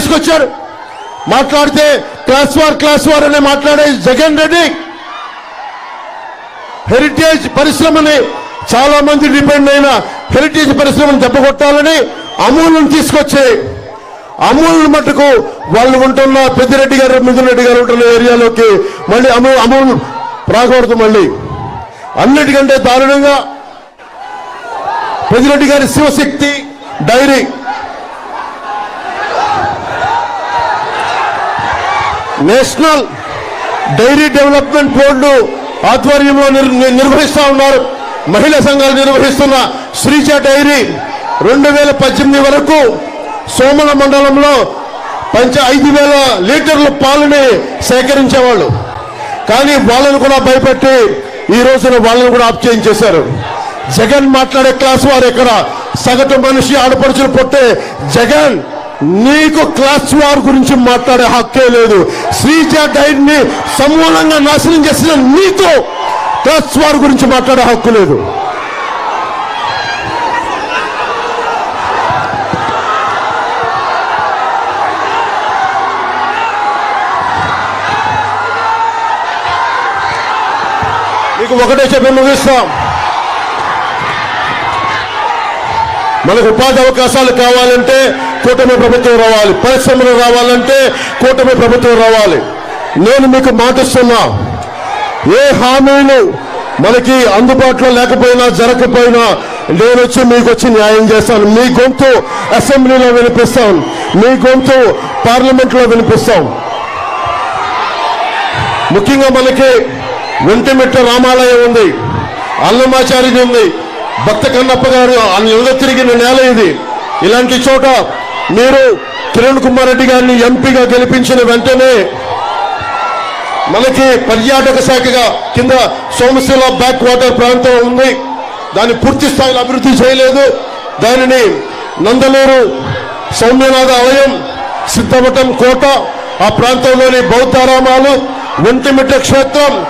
తీసుకొచ్చారు. మాట్లాడితే class war class war అని మాట్లాడే జగన్ రెడ్డి హెరిటేజ్ పరిశ్రమని చాలా మంది డిపెండ్ అయిన హెరిటేజ్ పరిశ్రమను దెబ్బకొట్టాలని అమూల్ని తీసుకొచ్చి అమూల్ మటుకు వాళ్ళు ఉంటున్న పెద్దిరెడ్డి గారు మిథున్ రెడ్డి గారు ఉంటున్న ఏరియాలోకి మళ్ళీ అమూల్ అమూల్ రాకూడదు మళ్ళీ. అన్నిటికంటే దారుణంగా పెద్దిరెడ్డి గారి Shivashakti dairy national dairy development board ఆధ్వర్యంలో ని- నిర్వహిస్తా ఉన్నారు. మహిళా సంఘాలు నిర్వహిస్తున్న శ్రీజ డైరీ రెండు వేల పద్దెనిమిది వరకు సోమల మండలంలో పంచ ఐదు వేల లీటర్ల పాలని సేకరించేవాళ్ళు. కానీ వాళ్ళను కూడా భయపెట్టి ఈ రోజున వాళ్ళను కూడా ఆప్ చేయించేశారు జగన్ మాట్లాడే క్లాస్ వారు ఇక్కడ సగటు మనిషి ఆడపడుచులు పొట్టే జగన్ నీకు క్లాస్ వార్ గురించి మాట్లాడే హక్కే లేదు. శ్రీజ డైట్ని సమూలంగా నాశనం చేసిన నీతో క్లాస్ వార్ గురించి మాట్లాడే హక్కు లేదు. మీకు ఒకటే చెప్పి ముగిస్తాం. మనకు ఉపాధి అవకాశాలు కావాలంటే కూటమి ప్రభుత్వం రావాలి. పరిశ్రమలు రావాలంటే కూటమి ప్రభుత్వం రావాలి. నేను మీకు మాటిస్తున్నా ఏ హామీలు మనకి అందుబాటులో లేకపోయినా జరగకపోయినా నేను వచ్చి మీకు వచ్చి న్యాయం చేస్తాను. మీ గొంతు అసెంబ్లీలో వినిపిస్తాం. మీ గొంతు పార్లమెంట్లో వినిపిస్తాం. ముఖ్యంగా మనకి వెంటమిట్ట రామాలయం ఉంది. అన్నమాచార్యుడు ఉంది. భక్త కన్నప్ప గారు నిల తిరిగిన నేల ఇది. ఇలాంటి చోట మీరు కిరణ్ కుమార్ రెడ్డి గారిని ఎంపీగా గెలిపించిన వెంటనే మనకి పర్యాటక శాఖగా కింద సోమశిల బ్యాక్ వాటర్ ప్రాంతం ఉంది. దాన్ని పూర్తి స్థాయిలో అభివృద్ధి చేయలేదు. దానిని నందలూరు సౌమ్యనాథ ఆలయం సిద్ధవటం కోట ఆ ప్రాంతంలోని బౌద్ధారామాలు ఒంటిమిట్ట క్షేత్రం